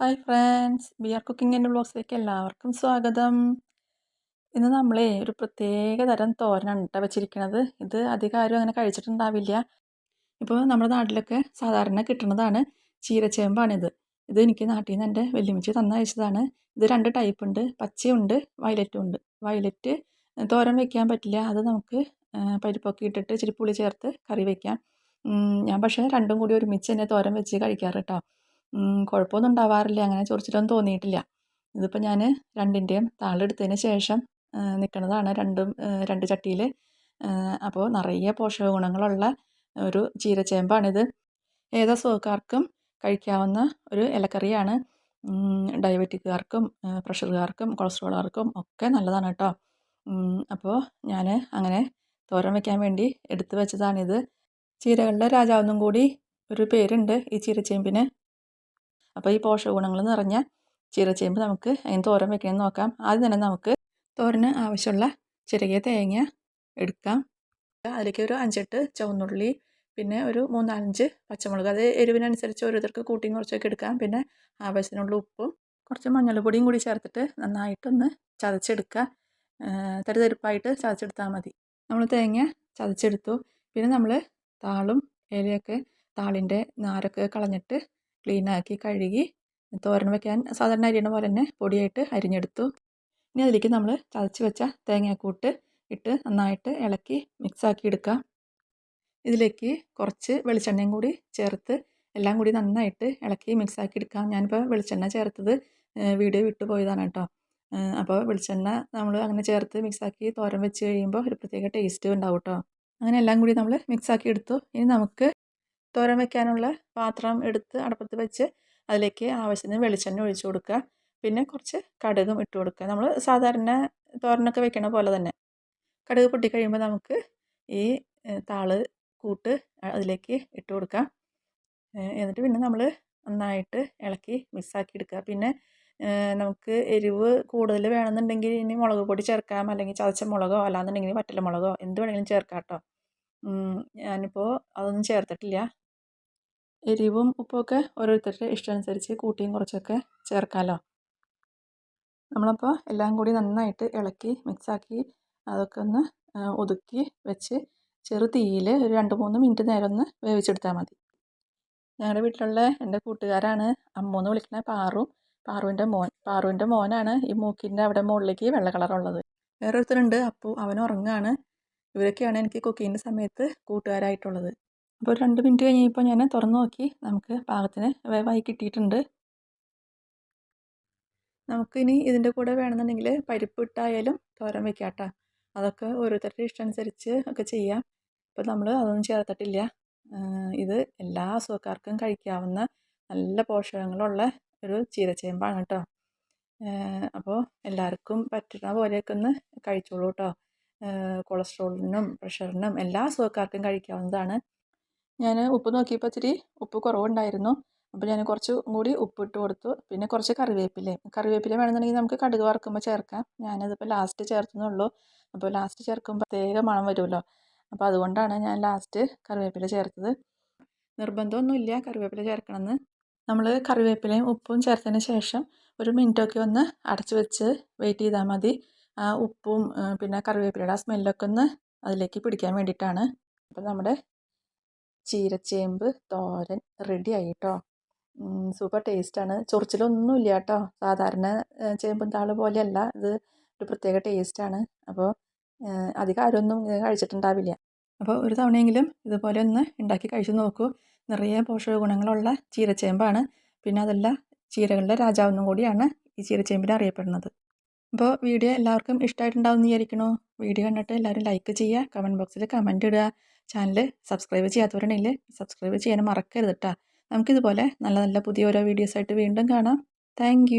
Hi friends B R cooking എന്റെ ബ്ലോഗ്സിലേക്ക് എല്ലാവർക്കും സ്വാഗതം. ഇന്ന് നമ്മളേ ഒരു പ്രത്യേക തരം തോരനാണ് കേട്ടോ വെച്ചിരിക്കുന്നത് ഇത് അധികം ആരും അങ്ങനെ കഴിച്ചിട്ടുണ്ടാവില്ല. ഇപ്പോൾ നമ്മുടെ നാട്ടിലൊക്കെ സാധാരണ കിട്ടുന്നതാണ് ചീരച്ചേമ്പാണിത്. ഇത് എനിക്ക് നാട്ടിൽ നിന്ന് എന്റെ വെല്ലുമിച്ച് തന്നയച്ചതാണ്. ഇത് രണ്ട് ടൈപ്പ് ഉണ്ട്. പച്ചയുണ്ട് വയലറ്റും ഉണ്ട്. വയലറ്റ് തോരൻ വെക്കാൻ പറ്റില്ല. അത് നമുക്ക് പരിപ്പൊക്കെ ഇട്ടിട്ട് ഇച്ചിരി പുളി ചേർത്ത് കറി വയ്ക്കാം ഞാൻ പക്ഷേ രണ്ടും കൂടി ഒരുമിച്ച് തന്നെ തോരൻ വെച്ച് കഴിക്കാറ് കേട്ടോ കുഴപ്പമൊന്നും ഉണ്ടാവാറില്ല അങ്ങനെ ചൊറിച്ചിലൊന്നും തോന്നിയിട്ടില്ല. ഇതിപ്പോൾ ഞാൻ രണ്ടിന്റെയും താളെടുത്തതിന് ശേഷം നിൽക്കുന്നതാണ് രണ്ടും രണ്ട് ചട്ടിയിൽ അപ്പോൾ നിറയെ പോഷക ഗുണങ്ങളുള്ള ഒരു ചീരച്ചേമ്പാണിത്. ഏത് അസുഖക്കാർക്കും കഴിക്കാവുന്ന ഒരു ഇലക്കറിയാണ്. ഡയബറ്റിക്കുകാർക്കും പ്രഷറുകാർക്കും കൊളസ്ട്രോളുകാർക്കും ഒക്കെ നല്ലതാണ് കേട്ടോ. അപ്പോൾ ഞാൻ അങ്ങനെ തോരൻ വയ്ക്കാൻ വേണ്ടി എടുത്തു വെച്ചതാണിത്. ചീരകളുടെ രാജാവെന്നും കൂടി ഒരു പേരുണ്ട് ഈ ചീരച്ചേമ്പിന്. അപ്പോൾ ഈ പോഷക ഗുണങ്ങൾ നിറഞ്ഞ ചീരച്ചേമ്പ് നമുക്ക് അതിന് തോരൻ വെക്കണമെന്ന് നോക്കാം. ആദ്യം തന്നെ നമുക്ക് തോരന് ആവശ്യമുള്ള ചെറിയ തേങ്ങ എടുക്കാം. അതിലേക്ക് ഒരു അഞ്ചെട്ട് ചുവന്നുള്ളി പിന്നെ ഒരു മൂന്നാലഞ്ച് പച്ചമുളക് അത് എരിവിനനുസരിച്ച് ഓരോരുത്തർക്ക് കൂട്ടിയും കുറച്ചൊക്കെ എടുക്കാം. പിന്നെ ആവശ്യത്തിനുള്ള ഉപ്പും കുറച്ച് മഞ്ഞൾപ്പൊടിയും കൂടി ചേർത്തിട്ട് നന്നായിട്ടൊന്ന് ചതച്ചെടുക്കുക. തരിതരിപ്പായിട്ട് ചതച്ചെടുത്താൽ മതി. നമ്മൾ തേങ്ങ ചതച്ചെടുത്തു. പിന്നെ നമ്മൾ താളും ഇലയൊക്കെ താളിന്റെ നാരൊക്കെ കളഞ്ഞിട്ട് ക്ലീനാക്കി കഴുകി തോരൻ വയ്ക്കാൻ സാധാരണ അരിയണ പോലെ തന്നെ പൊടിയായിട്ട് അരിഞ്ഞെടുത്തു. ഇനി അതിലേക്ക് നമ്മൾ ചതച്ച് വെച്ച തേങ്ങാക്കൂട്ട് ഇട്ട് നന്നായിട്ട് ഇളക്കി മിക്സാക്കി എടുക്കാം. ഇതിലേക്ക് കുറച്ച് വെളിച്ചെണ്ണയും കൂടി ചേർത്ത് എല്ലാം കൂടി നന്നായിട്ട് ഇളക്കി മിക്സാക്കി എടുക്കാം. ഞാനിപ്പോൾ വെളിച്ചെണ്ണ ചേർത്തത് വീഡിയോ വിട്ടു പോയതാണ് കേട്ടോ. അപ്പോൾ വെളിച്ചെണ്ണ നമ്മൾ അങ്ങനെ ചേർത്ത് മിക്സാക്കി തോരൻ വെച്ച് കഴിയുമ്പോൾ ഒരു പ്രത്യേക ടേസ്റ്റ് ഉണ്ടാവും കേട്ടോ. അങ്ങനെ എല്ലാം കൂടി നമ്മൾ മിക്സാക്കി എടുത്തു. ഇനി നമുക്ക് തോരൻ വെക്കാനുള്ള പാത്രം എടുത്ത് അടുപ്പത്ത് വെച്ച് അതിലേക്ക് ആവശ്യത്തിന് വെളിച്ചെണ്ണ ഒഴിച്ചു കൊടുക്കുക. പിന്നെ കുറച്ച് കടുകും ഇട്ട് കൊടുക്കുക. നമ്മൾ സാധാരണ തോരനൊക്കെ വെക്കണ പോലെ തന്നെ. കടുക് പൊട്ടി കഴിയുമ്പോൾ നമുക്ക് ഈ താൾ കൂട്ട് അതിലേക്ക് ഇട്ട് കൊടുക്കാം എന്നിട്ട് പിന്നെ നമ്മൾ നന്നായിട്ട് ഇളക്കി മിക്സാക്കി എടുക്കുക. പിന്നെ നമുക്ക് എരിവ് കൂടുതൽ വേണമെന്നുണ്ടെങ്കിൽ ഇനി മുളക് പൊടി ചേർക്കാം. അല്ലെങ്കിൽ ചതച്ച മുളകോ അല്ലാന്നുണ്ടെങ്കിൽ വറ്റല മുളകോ എന്ത് വേണമെങ്കിലും ചേർക്കാം കേട്ടോ. ഞാനിപ്പോൾ അതൊന്നും ചേർത്തിട്ടില്ല. എരിവും ഉപ്പുമൊക്കെ ഓരോരുത്തരുടെ ഇഷ്ടമനുസരിച്ച് കൂട്ടിയും കുറച്ചൊക്കെ ചേർക്കാമല്ലോ നമ്മളപ്പോൾ എല്ലാം കൂടി നന്നായിട്ട് ഇളക്കി മിക്സാക്കി അതൊക്കെ ഒന്ന് ഒതുക്കി വെച്ച് ചെറു തീയിൽ ഒരു രണ്ട് മൂന്ന് മിനിറ്റ് നേരം ഒന്ന് വേവിച്ചെടുത്താൽ മതി. ഞങ്ങളുടെ വീട്ടിലുള്ള എന്റെ കൂട്ടുകാരാണ് അമ്മൂന്ന് വിളിക്കുന്ന പാറു. പാറുവിന്റെ മോൻ പാറുവിന്റെ മോനാണ് ഈ മൂക്കിന്റെ അവിടെ മുകളിലേക്ക് വെള്ള കളറുള്ളത്. വേറൊരുത്തരുണ്ട് അപ്പു അവൻ ഉറങ്ങാണ്. ഇവരൊക്കെയാണ് എനിക്ക് കുക്കിങ്ങിന്റെ സമയത്ത് കൂട്ടുകാരായിട്ടുള്ളത്. അപ്പോൾ ഒരു രണ്ട് മിനിറ്റ് കഴിഞ്ഞപ്പോൾ ഞാൻ തുറന്നു നോക്കി. നമുക്ക് പാകത്തിന് വേവായി കിട്ടിയിട്ടുണ്ട്. നമുക്കിനി ഇതിന്റെ കൂടെ വേണമെന്നുണ്ടെങ്കിൽ പരിപ്പ് ഇട്ടായാലും തോരൻ വെക്കാം കേട്ടോ അതൊക്കെ ഓരോരുത്തരുടെ ഇഷ്ടമനുസരിച്ച് ഒക്കെ ചെയ്യാം. ഇപ്പോൾ നമ്മൾ അതൊന്നും ചേർത്തിട്ടില്ല. ഇത് എല്ലാ അസുഖക്കാർക്കും കഴിക്കാവുന്ന നല്ല പോഷകങ്ങളുള്ള ഒരു ചീരച്ചേമ്പാണ് കേട്ടോ അപ്പോൾ എല്ലാവർക്കും പറ്റുന്ന പോലെയൊക്കെ ഒന്ന് കഴിച്ചോളൂ കേട്ടോ കൊളസ്ട്രോളിനും പ്രഷറിനും എല്ലാ അസുഖക്കാർക്കും കഴിക്കാവുന്നതാണ്. ഞാൻ ഉപ്പ് നോക്കിയപ്പോൾ ഇച്ചിരി ഉപ്പ് കുറവുണ്ടായിരുന്നു. അപ്പോൾ ഞാൻ കുറച്ച് കൂടി ഉപ്പിട്ട് കൊടുത്തു. പിന്നെ കുറച്ച് കറിവേപ്പില കറിവേപ്പില വേണമെന്നുണ്ടെങ്കിൽ നമുക്ക് കടുക് വറുക്കുമ്പോൾ ചേർക്കാം. ഞാനതിപ്പോൾ ലാസ്റ്റ് ചേർത്തുന്നുള്ളൂ. അപ്പോൾ ലാസ്റ്റ് ചേർക്കുമ്പോൾ പ്രത്യേക മണം വരുമല്ലോ. അപ്പോൾ അതുകൊണ്ടാണ് ഞാൻ ലാസ്റ്റ് കറിവേപ്പില ചേർത്തത്. നിർബന്ധമൊന്നുമില്ല കറിവേപ്പില ചേർക്കണമെന്ന്. നമ്മൾ കറിവേപ്പിലയും ഉപ്പും ചേർത്തതിന് ശേഷം ഒരു മിനിറ്റൊക്കെ ഒന്ന് അടച്ചു വെച്ച് വെയിറ്റ് ചെയ്താൽ മതി. ആ ഉപ്പും പിന്നെ കറിവേപ്പിലയുടെ ആ സ്മെല്ലൊക്കെ ഒന്ന് അതിലേക്ക് പിടിക്കാൻ വേണ്ടിയിട്ടാണ്. അപ്പോൾ നമ്മുടെ ചീരച്ചേമ്പ് തോരൻ റെഡി ആയി കേട്ടോ സൂപ്പർ ടേസ്റ്റാണ് ചൊറിച്ചിലൊന്നുമില്ല കേട്ടോ സാധാരണ ചേമ്പും താൾ പോലെയല്ല. ഇത് ഒരു പ്രത്യേക ടേസ്റ്റാണ് അപ്പോൾ അധികം ആരൊന്നും കഴിച്ചിട്ടുണ്ടാവില്ല. അപ്പോൾ ഒരു തവണയെങ്കിലും ഇതുപോലെ ഒന്ന് ഉണ്ടാക്കി കഴിച്ചു നോക്കൂ. നിറയെ പോഷക ഗുണങ്ങളുള്ള ചീരച്ചേമ്പാണ്. പിന്നെ അതെല്ലാം ചീരകളുടെ രാജാവെന്നും കൂടിയാണ് ഈ ചീരച്ചേമ്പിനെ അറിയപ്പെടുന്നത്. അപ്പോൾ വീഡിയോ എല്ലാവർക്കും ഇഷ്ടമായിട്ടുണ്ടാവും വിചാരിക്കണോ. വീഡിയോ കണ്ടിട്ട് എല്ലാവരും ലൈക്ക് ചെയ്യുക കമന്റ് ബോക്സിൽ കമന്റ് ഇടുക. ചാനൽ സബ്സ്ക്രൈബ് ചെയ്യാത്തവരുണ്ടെങ്കിൽ സബ്സ്ക്രൈബ് ചെയ്യാനും മറക്കരുത് കേട്ടോ നമുക്കിതുപോലെ നല്ല നല്ല പുതിയ ഓരോ വീഡിയോസായിട്ട് വീണ്ടും കാണാം. താങ്ക്